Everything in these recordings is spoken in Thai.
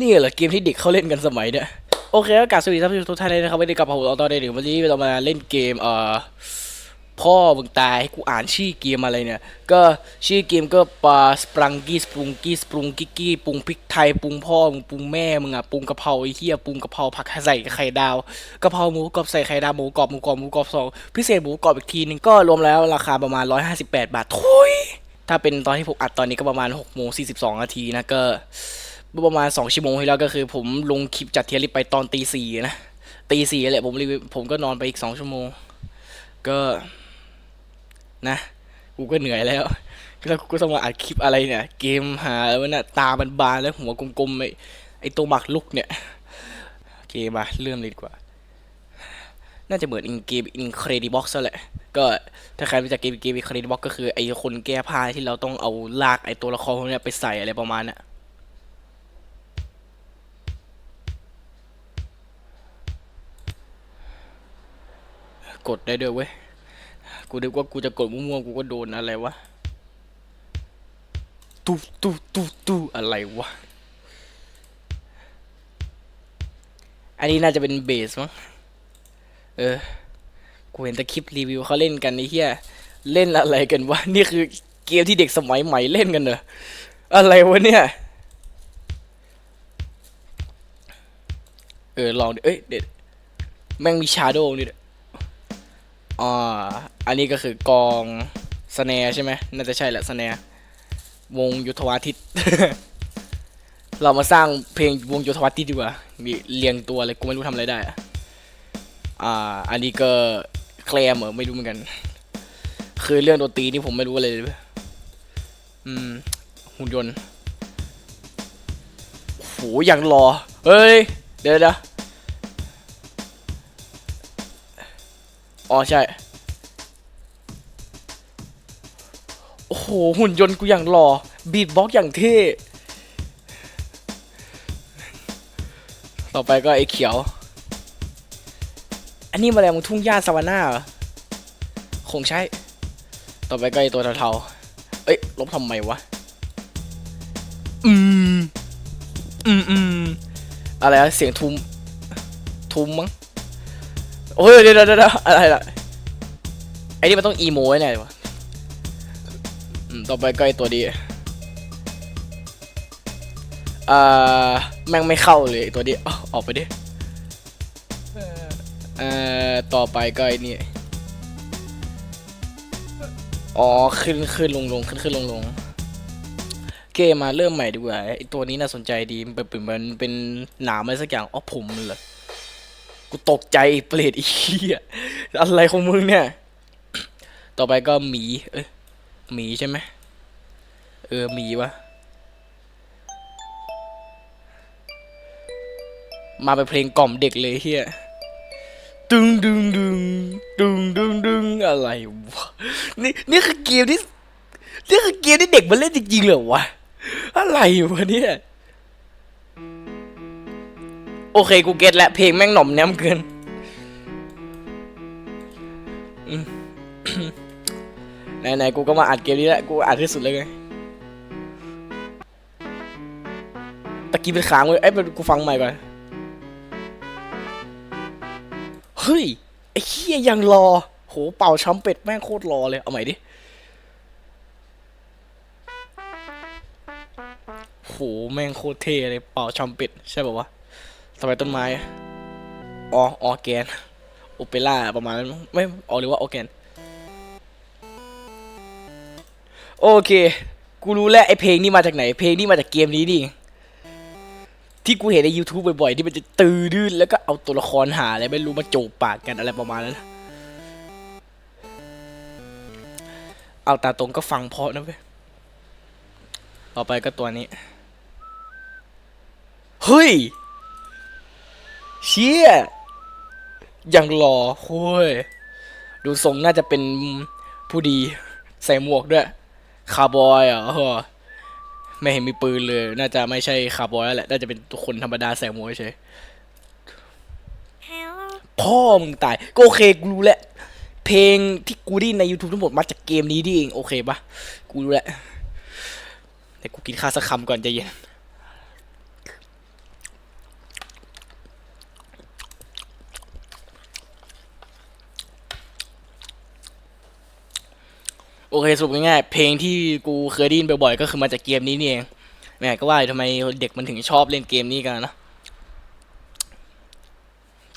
นี่เหรอเกมที่เด็กเขาเล่นกันสมัยเนี่ยโอเคก็กราบสวัสดีท่านผู้ชมทุกท่านเลยนะครับวันนี้กลับมาผมตอนนี้ถึงวันนี้เรามาเล่นเกมเอ่อพ่อมึงตายให้กูอ่านชื่อเกมอะไรเนี่ย ก็ชื่อเกมก็ปลาสปรังกี้สปรุงกี้สปรุงกิกกี้ปรุงพริกไทยปรุงพ่อมึงปรุงแม่มึงอะปรุงกะเพราไอ้เหี้ยปรุงกะเพราผักใส่ไข่ดาวกะเพราหมูกรอบใส่ไข่ดาวหมูกรอบหมูกรอบหมูกรอบสองพิเศษหมูกรอบอีกทีนึงก็รวมแล้วราคาประมาณ 158 บาททุยถ้าเป็นตอนที่ผมอัดตอนนี้ก็ประมาณ6โมง42นาทีนะก็ ประมาณสองชั่วโมงที่แล้วก็คือ ผมลงคลิปจัดเทียริปไปตอนตีสี่นะตีสี่แหละผมรีวิวผมก็นอนไปอีกสองชั่วโมง ก็นะ กูก็เหนื่อยแล้วแล้วกูก็ต้องมาอัดคลิปอะไรเนี่ย เกมหาแล้วน่ะตามันบานแล้วหัวกลมๆไอ้ไอ้ตัวหมักลุกเนี่ยโอเคมาเริ่มเลยดีกว่า น่าจะเหมือนอินเกมอินเครดิบ็อกซ์แหละ ก็ถ้าใครรู้จักเกมเกมอินเครดิบ็อกซ์ก็คือไอ้คนแก้ผ้าที่เราต้องเอาลากไอ้ตัวละครพวกนี้ไปใส่อะไรประมาณนั้น กดได้ด้วยเว้ย กูนึกว่ากูจะกดมั่วๆ กูก็โดนอะไรวะตู้ตู้ตู้ตู้อะไรวะ อันนี้น่าจะเป็นเบสมั้ง เออ กูเห็นแต่คลิปรีวิวเขาเล่นกันไอ้เหี้ย เล่นอะไรกันวะ นี่คือเกมที่เด็กสมัยใหม่เล่นกันเหรอ อะไรวะเนี่ยเออลองดิเอ้ยเด็ดแม่งมีชาโดว์นี่ด้วย อ่าอันนี้ก็คือกองสแนร์ใช่ไหมน่าจะใช่แหละสแนร์วงยุทธวาทิต เรามาสร้างเพลงวงยุทธวาทิตดีกว่า มีเรียงตัวเลยกูไม่รู้ทำอะไรได้อะอ่า อันนี้ก็แคลมเหรอไม่รู้เหมือนกัน คือเรื่องดนตรีนี่ผมไม่รู้อะไรเลยเว้ยอืม หุ่นยนต์โหอย่างรอ เฮ้ย เดี๋ยวเดี๋ยว อ๋อใช่ โอ้โห หุ่นยนต์กูอย่างหล่อ บีทบ็อกอย่างเท่ ต่อไปก็ไอ้เขียว อันนี้มาแล้วมึงทุ่งหญ้าซาวาน่าเหรอ คงใช่ ต่อไปก็ไอ้ตัวเทาๆ เอ้ย ลบทำไมวะ อืม อืมอืมอะไรอะเสียงทุม ทุมมั้ง โอ้ยเดี๋ยวเดี๋ยวเดี๋ยวอะไรล่ะไอ้นี่มันต้องอีโม้แน่เลยวะต่อไปใก็ไอตัวดีอ่าแม่งไม่เข้าเลยตัวนี้เอออกไปดิเอ่อต่อไปก็ไอ้นี่อ๋อขึ้นขึ้นลงลงขึ้นขึ้นลงลงเกมมาเริ่มใหม่ดีกว่าไอตัวนี้น่าสนใจดีมันเป็นเหมือนเป็นหนามอะไรสักอย่างอ๋อผมเหรอ กูตกใจเปรตอีเหี้ยอะไรของมึงเนี่ย ต่อไปก็หมี เอ้ยหมีใช่ไหมเออหมีวะมาเป็นเพลงกล่อมเด็กเลยเฮียดึงดึงดึงดึงดึงดึงอะไรวะนี่นี่คือเกมที่นี่คือเกมที่เด็กมันเล่นจริงๆเหรอวะอะไรวะเนี่ย โอเคกูเก็ตแล้วเพลงแม่งหน่อมแนมเกินไหนๆกูก็มาอัดเกมนี้แหละกูอัดที่สุดเลยไงตะกี้เป็นค้างเว้ยเอ้ยกูฟังใหม่ก่อนเฮ้ยไอ้เหี้ยยังรอโหเป่าช้ำเป็ดแม่งโคตรรอเลยเอาใหม่ดิโหแม่งโคตรเท่เลยเป่าช้ำเป็ดใช่ป่าวะ ทำไมต้นไม้ออออแกนโอเปร่าประมาณนั้นไม่ออกหรือว่าออแกนโอเค กูรู้แล้วไอเพลงนี้มาจากไหน เพลงนี้มาจากเกมนี้ดิที่กูเห็นใน YouTube บ่อยๆ ที่มันจะตือดื้นแล้วก็เอาตัวละครหาอะไรไม่รู้มาโจกปากกันอะไรประมาณนั้น เอาตาตรงก็ฟังเพาะนะเว้ย ต่อไปก็ตัวนี้ เฮ้ย เชี่ยยังหล่อโว้ยดูทรงน่าจะเป็นผู้ดี ใส่หมวกด้วย คาร์บอยเหรอะไม่เห็นมีปืนเลย น่าจะไม่ใช่คาร์บอยแล้วแหละ น่าจะเป็นคนธรรมดาใส่หมวกเฉย Hello. พ่อมึงตาย ก็โอเคกูรู้แหละ เพลงที่กูได้ยินใน YouTube ทั้งหมดมาจากเกมนี้นี่เอง โอเคปะกูรู้แหละ แต่กูกินข้าวสักคำก่อนใจเย็น โอเคสรุปง่ายๆเพลงที่กูเคยได้ยินบ่อยๆก็คือมาจากเกมนี้นี่เองแม่ก็ว่าทำไมเด็กมันถึงชอบเล่นเกมนี้กันนะ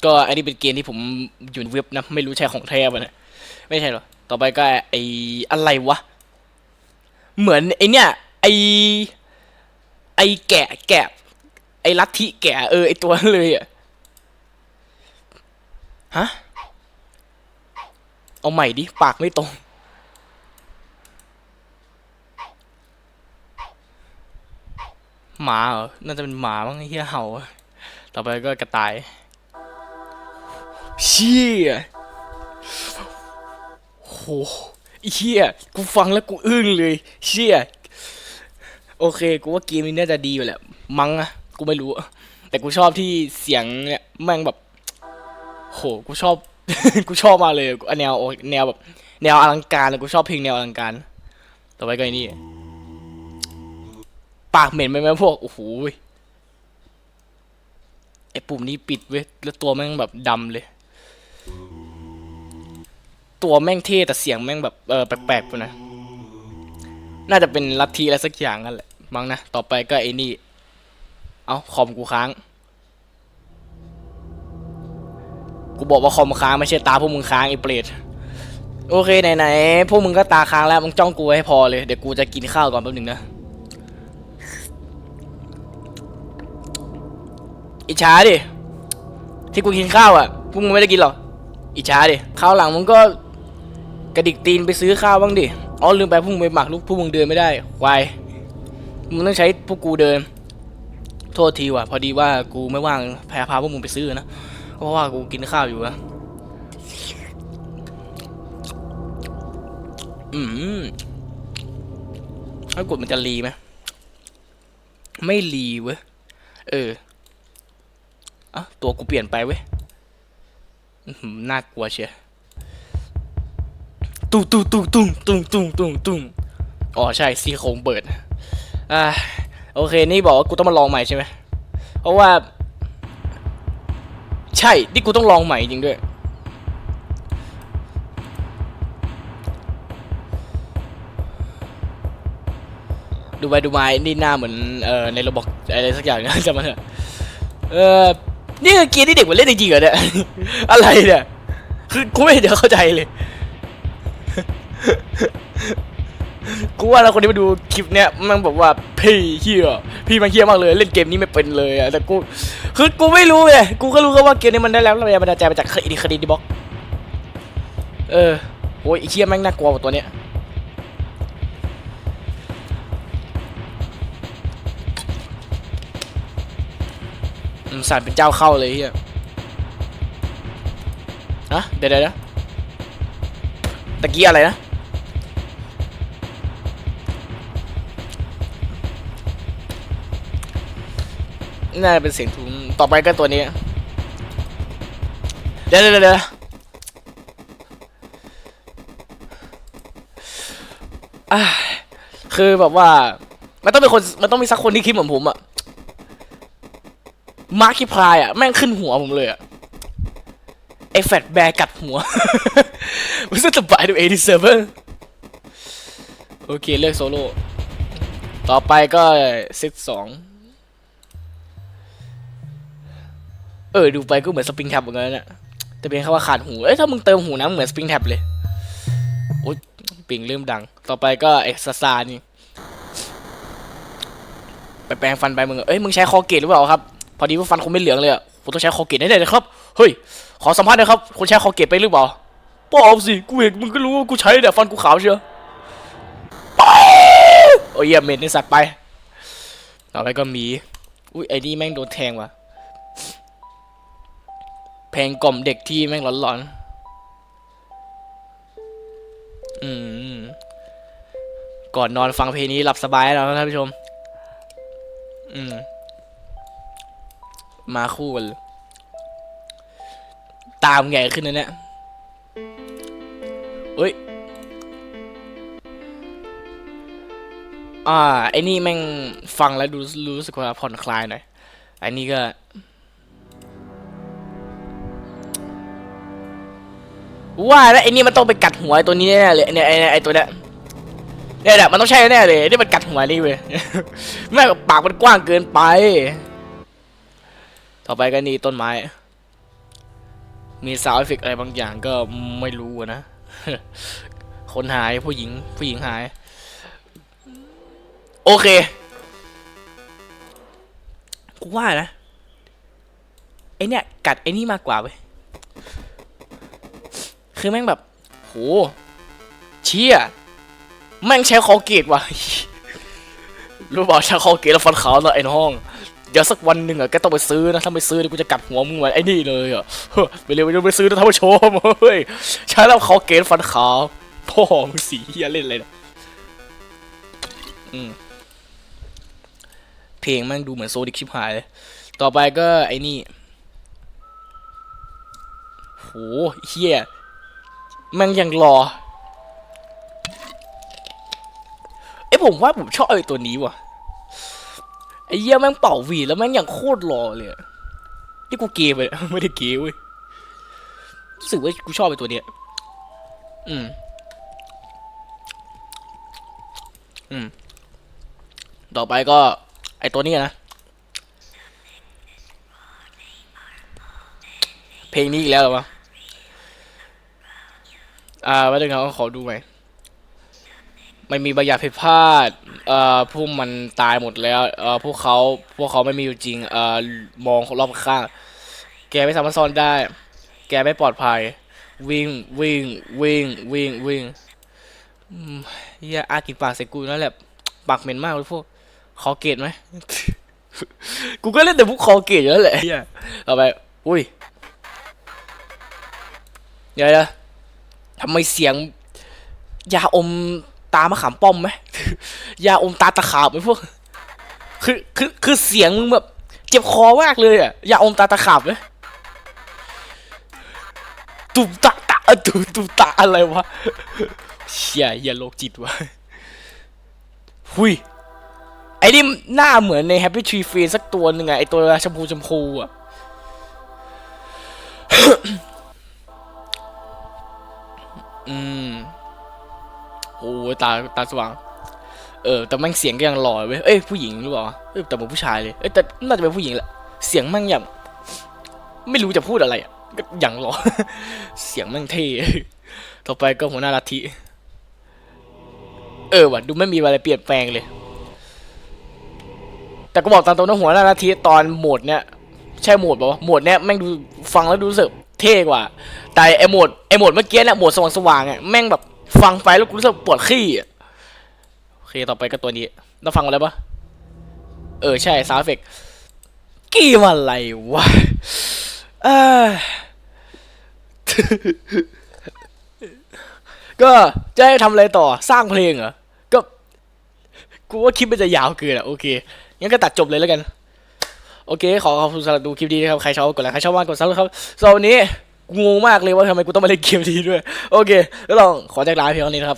ก็อันนี้เป็นเกมที่ผมอยู่ในเว็บนะไม่รู้ใช่ของแท้ป่ะเนี่ยไม่ใช่หรอต่อไปก็ไออะไรวะ เหมือนไอเนี่ยไอไอแกะแกะ ไอลัทธิแกะเออไอตัวเลยอะฮะเอาใหม่ดิ ปากไม่ตรง หมาเหรอ น่าจะเป็นหมาบ้างไอ้เหี้ยเห่า ต่อไปก็กระต่าย เชี่ยโหเชี่ยกูฟังแล้วกูอึ้งเลย เชี่ยโอเค กูว่าเกมนี้น่าจะดีอยู่แหละ มั้งอะกูไม่รู้ แต่กูชอบที่เสียงเนี่ยแม่งแบบ โห กูชอบ กูชอบมาเลย แนวแนวแบบ แนวอลังการเลยกูชอบเพลงแนวอลังการ ต่อไปก็ไอ้นี่ ปากเหม็นไหมไหมพวกโอ้โหไอปุ่มนี้ปิดเว้ยแล้วตัวแม่งแบบดำเลย ตัวแม่งเท่แต่เสียงแม่งแบบเออแปลกๆไปนะน่าจะเป็นลัทธิอะไรสักอย่างนั่นแหละมั้งนะต่อไปก็ไอ้นี่เอาคอมกูค้างกูบอกว่าคอมค้างไม่ใช่ตาพวกมึงค้างไอ้เปรตโอเคไหนๆพวกมึงก็ตาค้างแล้วมึงจ้องกูให้พอเลยเดี๋ยวกูจะกินข้าวก่อนแป๊บหนึ่งนะ อิจฉาดิ ที่กูกินข้าวอะพวกมึงไม่ได้กินหรอ อิจฉาดิข้าวหลังมึงก็กระดิกตีนไปซื้อข้าวบ้างดิ อ๋อลืมไปพวกมึงไปหมักลูกพวกมึงเดินไม่ได้ควายมึงต้องใช้พวกกูเดิน โทษทีว่ะ พอดีว่ากูไม่ว่างพาพาพวกมึงไปซื้อนะ เพราะว่ากูกินข้าวอยู่นะอืมไอ้กดมันจะรีไหมไม่รีเว้ย เออ อะตัวกูเปลี่ยนไปเว้ยน่ากลัวเชียตุ้งตุ้งตุ้งตุ้งตุ้งตุ้งตุ้งตุ้งอ๋อใช่ซี่โครงเปิดอ่าโอเคนี่บอกว่ากูต้องมาลองใหม่ใช่ไหมเพราะว่า ใช่นี่กูต้องลองใหม่จริงด้วยดูไปดูมานี่หน้าเหมือนเอ่อในระบบอะไรสักอย่างนะจำมันเถอะเออ นี่คือเกมที่เด็กมันเล่นจริงๆเหรอเนี่ย อะไรเนี่ย คือกูไม่เดี๋ยวเข้าใจเลย กูว่าแล้วคนที่มาดูคลิปเนี้ยมันบอกว่าพี่เฮียพี่มันเฮียมากเลย เล่นเกมนี้ไม่เป็นเลยอะแต่กู คือกูไม่รู้ไงกูก็รู้แค่ว่าเกมนี้มันได้แล้วแรงบันดาลใจมาจากคดีคดีดีบ็อก เออ โอ้ยไอ้เฮียแม่งน่ากลัวกว่าตัวเนี้ย สารเป็นเจ้าเข้าเลยเฮียอะเดี๋ยวเดี๋ยวนะตะกี้อะไรนะ น่าจะเป็นเสียงทุ้มต่อไปก็ตัวนี้ เดี๋ยวเดี๋ยวเดี๋ยวอะคือแบบว่า มันต้องเป็นคน มันต้องมีสักคนที่คิดเหมือนผมอะ มาร์คิพายอะ แม่งขึ้นหัวผมเลยอะไอแฟตแบกัดหัวมันสบายดูเอดีเซอร์เวอร์โอเค เลือกโซโล่ต่อไปก็เซตสองเออ ดูไปก็เหมือนสปริงแท็บเหมือนกันนะแต่เป็นแค่ว่าขาดหู เอ้ย ถ้ามึงเติมหูนะเหมือนสปริงแท็บเลย โอ๊ยปิงเริ่มดัง ต่อไปก็เอ็กซ์ซานี่ ไปแปรงฟันไปมึง เอ้ย มึงใช้คอเกตหรือเปล่าครับ พอดีว่าฟันคุณไม่เหลืองเลยอะผมต้องใช้คอเกตแน่ๆเลยครับ เฮ้ย ขอสัมภาษณ์น่อยครับ คุณใช้คอเกตไปหรือเปล่าปล่าสิ กูเห็นมึงก็รู้ว่ากูใช้แต่ฟันกูขาวเชียวไปโอ้ยเหี้ยเม็นในสัตว์ไป ต่อไปก็มี อุ้ยไอ้นี่แม่งโดนแทงว่ะ เพลงกล่อมเด็กที่แม่งหลอนๆ อืม ก่อนนอนฟังเพลงนี้หลับสบายแล้วนะท่านผู้ชม อืม มาคู่กันเลยตามใหญ่ขึ้นนะเนี่ยเอ้ย อ่า ไอ้นี่แม่งฟังแล้วดูรู้สึกว่าผ่อนคลายหน่อย ไอ้นี่ก็ ว่าแล้วไอ้นี่มันต้องไปกัดหัวตัวนี้แน่เลยเนี่ยไอ้ไอ้ตัวเนี้ยเนี่ยแหละมันต้องใช่แน่เลยนี่มันกัดหัวนี่เว้ยแม่งปากมันกว้างเกินไป ต่อไปก็นี่ต้นไม้ มีซาวด์เอฟเฟกอะไรบางอย่างก็ไม่รู้นะ คนหายผู้หญิงผู้หญิงหาย โอเค กูว่านะไอเนี่ยกัดไอนี่มากกว่าเว้ย คือแม่งแบบ โห เชี่ย แม่งใช้คอเกตว่ะรู้บอกใช้คอเกตแล้วฟันขาวเนอะไอ้น้อง เดี๋ยวสักวันหนึ่งอะแกต้องไปซื้อนะ ถ้าไม่ซื้อเดี๋ยวกูจะกัดหัวมึงเหมือนไอ้นี่เลยอะไปเร็วไปเร็วไปซื้อนะท่านผู้ชมเฮ้ยใช้แล้วคอเกตฟันขาวพ่อมึงสีเฮียเล่นอะไรนะอืมเพลงม่งดูเหมือนโซดิกชิบหายเลย ต่อไปก็ไอ้นี่โหเฮียม่งยังรอ เอ้ผมว่าผมชอบไอ้ตัวนี้ว่ะ ไอ้เหี้ยแม่งเป่าหวีแล้วแม่งอยังโคตรรอเลยนี่กูเกย์ไปไม่ได้เกย์เว้ยรู้สึกว่ากูชอบไอ้ตัวเนี้ยอืม อืม ต่อไปก็ ไอ้ตัวนี้นะ เพลงนี้อีกแล้วหรอวะ อ่าไว้เดี๋ยวเขาขอดูไหม ไม่มีบางอย่างผิดพลาดเอ่อพวกมันตายหมดแล้วเอ่อพวกเขาพวกเขาไม่มีอยู่จริงเอ่อมองรอบข้าง แกไม่สามารถซ่อนได้ แกไม่ปลอดภัย วิ่งวิ่งวิ่งวิ่งวิ่งอืมเฮียอากินปากใส่กูนั่นแหละปากเหม็นมากเลยพวกคอเกตไหมกูก็เล่นแต่พวกคอเกตอยู่แล้วแหละเฮียต่อไปอุ้ยเดี๋ยวนะทำไมเสียงยาอม ตามะขามป้อมไหมยาอมตาตะขาบไหมพวก คือคือคือเสียงมึงแบบเจ็บคอมากเลยอะยาอมตาตะขาบไหมตุบตะตะตุบตุบตะอะไรวะเชี่ยเหี้ยโรคจิตวะหุยไอ้นี่หน้าเหมือนใน Happy Tree Friends สักตัวหนึ่งอะไอตัวชมพูชมพูอะอืม โอ้ตาตาสว่าง เออ แต่แม่งเสียงก็ยังหล่อเว้ยเอ้ยผู้หญิงหรือเปล่าเอ้ยแต่เหมือนผู้ชายเลยเอ้ยแต่น่าจะเป็นผู้หญิงแหละเสียงแม่งอย่างไม่รู้จะพูดอะไรอะก็อย่างหล่อเสียงแม่งเท่ต่อไปก็หัวหน้าลัทธิเออว่ะดูไม่มีอะไรเปลี่ยนแปลงเลย แต่ก็บอกตามตรงนะหัวหน้าลัทธิตอนโหมดเนี้ยใช่โหมดป่าวโหมดเนี้ยแม่งดูฟังแล้วดูรู้สึกเท่กว่า แต่ไอโหมดไอโหมดเมื่อกี้เนี่ยโหมดสว่างสว่างอะแม่งแบบ ฟังไปแล้วกูรู้สึกปวดขี้อะโอเคต่อไปก็ตัวนี้ต้องฟังมาแล้วปะเออใช่ซาวเฟกกี่วันอะไรวะเอ้ยก็จะให้ทำอะไรต่อสร้างเพลงเหรอ ก็ กูว่าคลิปมันจะยาวเกินอะ โอเค งั้นก็ตัดจบเลยแล้วกัน โอเค ขอขอบคุณสำหรับดูคลิปนี้นะครับ ใครชอบกดไลค์ ใครชอบมากกดซับครับสำหรับวันนี้ งงมากเลยว่าทำไมกูต้องมาเล่นเกมนี้ด้วย โอเคแล้วลองขอแจ้งลาเพียงเท่านี้นะครับ